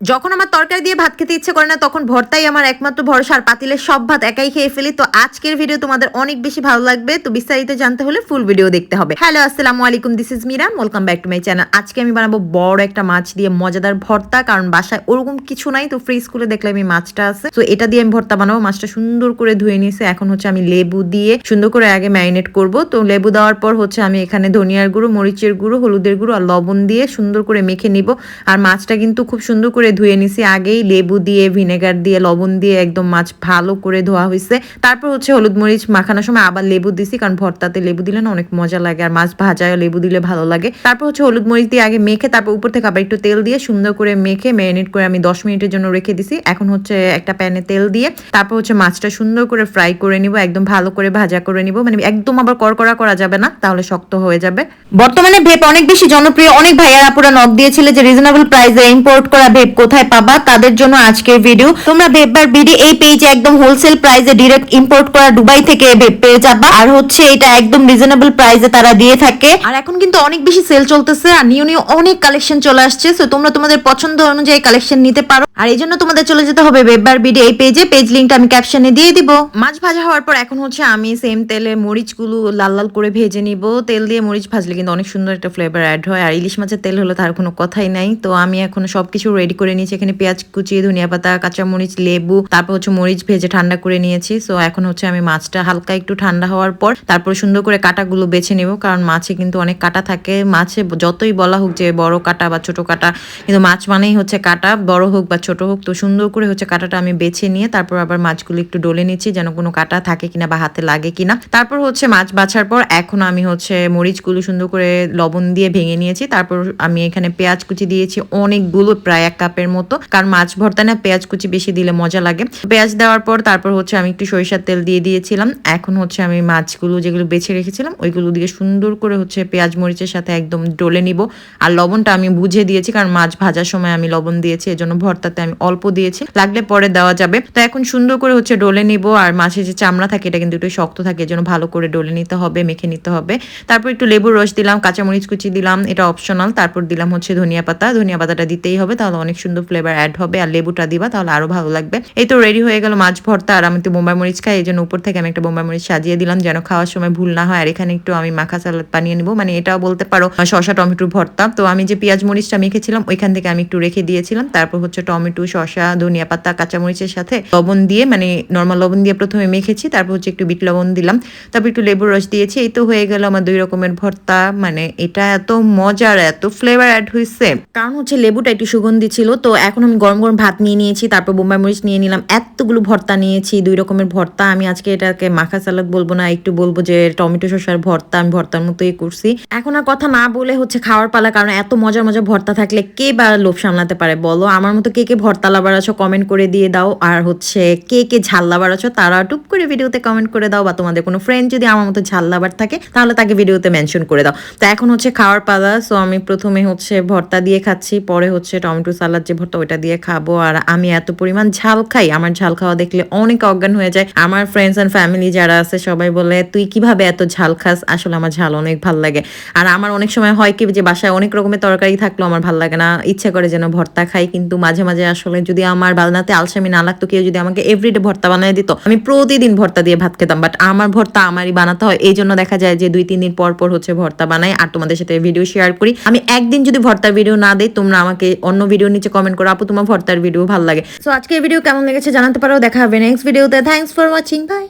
যখন আমার তরকারি দিয়ে ভাত খেতে ইচ্ছে করে না, তখন ভর্তাই আমার একমাত্র ভরসা। আর পাতিলের সব ভাত একাই খেয়ে ফেলি। তো আজকের ভিডিও তোমাদের অনেক বেশি ভালো লাগবে। তো বিস্তারিত জানতে হলে ফুল ভিডিও দেখতে হবে। হ্যালো আসসালামু আলাইকুম this is Mira welcome back to my channel আজকে আমি বানাবো বড় একটা মাছ দিয়ে মজাদার ভর্তা, কারণ বাসায় ওরকম কিছু নাই। তো ফ্রি স্কুলে দেখলে আমি মাছটা আছে। তো এটা দিয়ে আমি ভর্তা বানাবো। মাছটা সুন্দর করে ধুয়ে নিয়েছে। এখন হচ্ছে আমি লেবু দিয়ে সুন্দর করে আগে ম্যারিনেট করব। তো লেবু দেওয়ার পর হচ্ছে আমি এখানে ধনিয়ার গুঁড়ো, মরিচের গুঁড়ো, হলুদের গুঁড়ো আর লবণ দিয়ে সুন্দর করে মেখে নিব। আর মাছটা কিন্তু খুব সুন্দর করে ধুয়ে নিছি। আগেই লেবু দিয়ে, ভিনেগার দিয়ে, লবণ দিয়ে একদম মাছ ভালো করে ধোয়া হয়েছে তারপর হচ্ছে হলুদ মরিচ মাখানোর সময় আবার লেবু দিছি, কারণ ভর্তাতে লেবু দিলে না অনেক মজা লাগে আর মাছ ভাজায় লেবু দিলে ভালো লাগে। তারপর হচ্ছে হলুদ মরিচ দিয়ে আগে মেখে, তারপর উপর থেকে আবার একটু তেল দিয়ে সুন্দর করে মেখে ম্যারিনেট করে আমি দশ মিনিটের জন্য রেখে দিছি। এখন হচ্ছে একটা প্যানে তেল দিয়ে তারপর হচ্ছে মাছটা সুন্দর করে ফ্রাই করে নিব, একদম ভালো করে ভাজা করে নিব। মানে একদম আবার করকরা করা যাবে না, তাহলে শক্ত হয়ে যাবে। বর্তমানে ভেপ অনেক বেশি জনপ্রিয় অনেক ভাইয়ার আপুরা নক দিয়েছিল যে রিজনেবল প্রাইসে ইম্পোর্ট করা ভেপ কোথায় পাবা, তাদের জন্য আজকের ভিডিও তোমরা ভেববার বিডি এই পেজে একদম হোলসেল প্রাইসে ডিরেক্ট ইম্পোর্ট করা দুবাই থেকে পেয়ে যাবা। আর হচ্ছে এটা একদম রিজনেবল প্রাইসে তারা দিয়ে থাকে। আর এখন কিন্তু অনেক বেশি সেল চলতেছে, আর নিউ নিউ অনেক কালেকশন চলে আসছে। সো তোমরা তোমাদের পছন্দ অনুযায়ী কালেকশন নিতে পারো। আর এই জন্য তোমাদের চলে যেতে হবে বেববার বিডি এই পেজে পেজ লিঙ্কটা আমি ক্যাপশনে দিয়ে দিব। মাছ ভাজা হওয়ার পর এখন হচ্ছে আমি সেম তেলে মরিচগুলো লাল লাল করে ভেজে নিব। তেল দিয়ে মরিচ ভাজলে কিন্তু অনেক সুন্দর একটা ফ্লেভার অ্যাড হয়। আর ইলিশ মাছের তেল হলে তার কোনো কথাই নাই। তো আমি এখন সবকিছু রেডি করে নিয়েছি। এখানে পেঁয়াজ কুচি, ধনিয়া পাতা কাঁচা মরিচ লেবু, তারপর হচ্ছে মরিচ ভেজে ঠান্ডা করে নিয়েছি। সো এখন হচ্ছে আমি মাছটা হালকা একটু ঠান্ডা হওয়ার পর তারপর সুন্দর করে কাটাগুলো বেছে নেব। কারণ মাছে কিন্তু অনেক কাটা থাকে। মাছে যতই বলা হোক যে বড় কাটা বা ছোট কাটা, কিন্তু মাছ মানেই হচ্ছে কাটা। বড় হোক বা ছোট হোক, তো সুন্দর করে হচ্ছে কাটাটা আমি বেছে নিয়ে তারপর আবার মাছগুলো একটু ডলে নিচ্ছি যেন কোনো কাটা থাকে কিনা বা হাতে লাগে কিনা। তারপর হচ্ছে মাছ বাছার পর এখন আমি হচ্ছে মরিচগুলো সুন্দর করে লবণ দিয়ে ভেঙে নিয়েছি। তারপর আমি এখানে পেঁয়াজ কুচি দিয়েছি, অনেকগুলো প্রায় এক কাপের মতো। কারণ মাছ ভর্তা না, পেঁয়াজ কুচি বেশি দিলে মজা লাগে। পেঁয়াজ দেওয়ার পর তারপর হচ্ছে আমি একটু সরিষার তেল দিয়ে দিয়েছিলাম। এখন হচ্ছে আমি মাছগুলো যেগুলো বেছে রেখেছিলাম, ওইগুলো দিয়ে সুন্দর করে হচ্ছে পেঁয়াজ মরিচের সাথে একদম ডলে নিব। আর লবণটা আমি বুঝে দিয়েছি, কারণ মাছ ভাজার সময় আমি লবণ দিয়েছি, এজন্য ভর্তাতে আমি অল্প দিয়েছি। লাগলে পরে দেওয়া যাবে। তো এখন সুন্দর করে হচ্ছে ডলে নিব আর মাছের যে চামড়া থাকে, এটা কিন্তু একটু শক্ত থাকে, এজন্য ভালো করে ডলে নিতে হবে, মেখে নিতে হবে। তারপর একটু লেবুর রস দিলাম, কাঁচামরিচ কুচি দিলাম, এটা অপশনাল তারপর দিলাম হচ্ছে ধনিয়া পাতা। ধনিয়া পাতাটা দিতেই হবে, তাহলে অনেক সুন্দর ফ্লেভার অ্যাড হবে। আর লেবুটা দিবা, তাহলে আরও ভালো লাগবে। এই তো রেডি হয়ে গেল মাছ ভর্তা, আর আমি তো বোম্বাই মরিচ খাই এই জন্য উপর থেকে আমি একটা বোম্বাই মরিচ সাজিয়ে দিলাম, যেন খাওয়ার সময় ভুল না হয়। আর এখানে একটু আমি মাখা সালাদ বানিয়ে নিব মানে এটাও বলতে পারো, শসা টমেটোর ভর্তা। তো আমি যে পেঁয়াজ মরিচটা মেখেছিলাম, ওইখান থেকে আমি একটু রেখে দিয়েছিলাম। তারপর হচ্ছে টমেটো শসা, ধনিয়া পাতা, কাঁচামরিচের সাথে লবণ দিয়ে মানে নর্মাল লবণ দিয়ে প্রথমে মেখেছি, তারপর হচ্ছে একটু বিট লবণ দিলাম। তারপর একটু লেবুর রস দিয়েছি, এই তো হয়ে গেল আমার দুই রকমের ভর্তা মানে এটা এত মজার, এত ফ্লেভার অ্যাড হয়েছে কারণ হচ্ছে লেবুটা একটু সুগন্ধি ছিল, তো এখন আমি গরম গরম ভাত নিয়ে নিয়েছি, তারপর বোম্বাই মরিচ নিয়ে নিলাম, এতগুলো ভর্তা নিয়েছি, দুই রকমের ভর্তা, আমি আজকে এটাকে মাখা সালাদ বলব না, একটু বলব যে টমেটো, শসার ভর্তা, আমি ভর্তার মতোই করছি। এখন আর কথা না বলে হচ্ছে খাওয়ার পালা, কারণ এত মজার মজার ভর্তা থাকলে কে বা লোভ সামলাতে পারে, বলো? আমার মতো কে কে ভর্তা লাভার আছো কমেন্ট করে দিয়ে দাও। আর হচ্ছে কে কে ঝাল লাভার আছো তারা টুপ করে ভিডিওতে কমেন্ট করে দাও, বা তোমাদের কোনো ফ্রেন্ড যদি আমার মতো ঝাল লাভার থাকে, তাহলে তাকে ভিডিওতে মেনশন করে দাও। তো এখন হচ্ছে খাওয়ার পালা সো আমি প্রথমে হচ্ছে ভর্তা দিয়ে খাচ্ছি, পরে হচ্ছে টমেটো সালাদ যে ভর্তা, ওইটা দিয়ে খাব। আর আমি এত পরিমাণ ঝাল খাই, আমার ঝাল খাওয়া দেখলে অনেক অজ্ঞান হয়ে যায়। আমার ফ্রেন্ডস অ্যান্ড ফ্যামিলি যারা আছে, সবাই বলে, তুই কীভাবে এত ঝাল খাস? আসলে আমার ঝাল অনেক ভালো লাগে। আর আমার অনেক সময় হয় কি, যে বাসায় অনেক রকমের তরকারি থাকলেও আমার ভালো লাগে না। ইচ্ছে করে যেন ভর্তা খাই, কিন্তু মাঝে মাঝে আসলে যদি আমার বাদনাতে আলসামি না লাগতো, কেউ যদি আমাকে এভরিডে ভর্তা বানিয়ে দিত, আমি প্রতিদিন ভর্তা দিয়ে ভাত খেতাম। বাট আমার ভর্তা আমারই বানাতে হয়। এই জন্য দেখা যায় যে দুই, তিন দিন পর পর হচ্ছে ভর্তা বানাই। আর তোমাদের সাথে ভিডিও শেয়ার করি। আমি একদিন যদি ভর্তার ভিডিও না দেয় তোমরা আমাকে অন্য ভিডিও নিচে কমেন্ট করো, আপু, তোমার ভর্তার ভিডিও ভালো লাগে? সো আজকে ভিডিও কেমন লেগেছে জানাতে পারো। দেখা হবে নেক্সট ভিডিওতে থ্যাংকস ফর ওয়াচিং বাই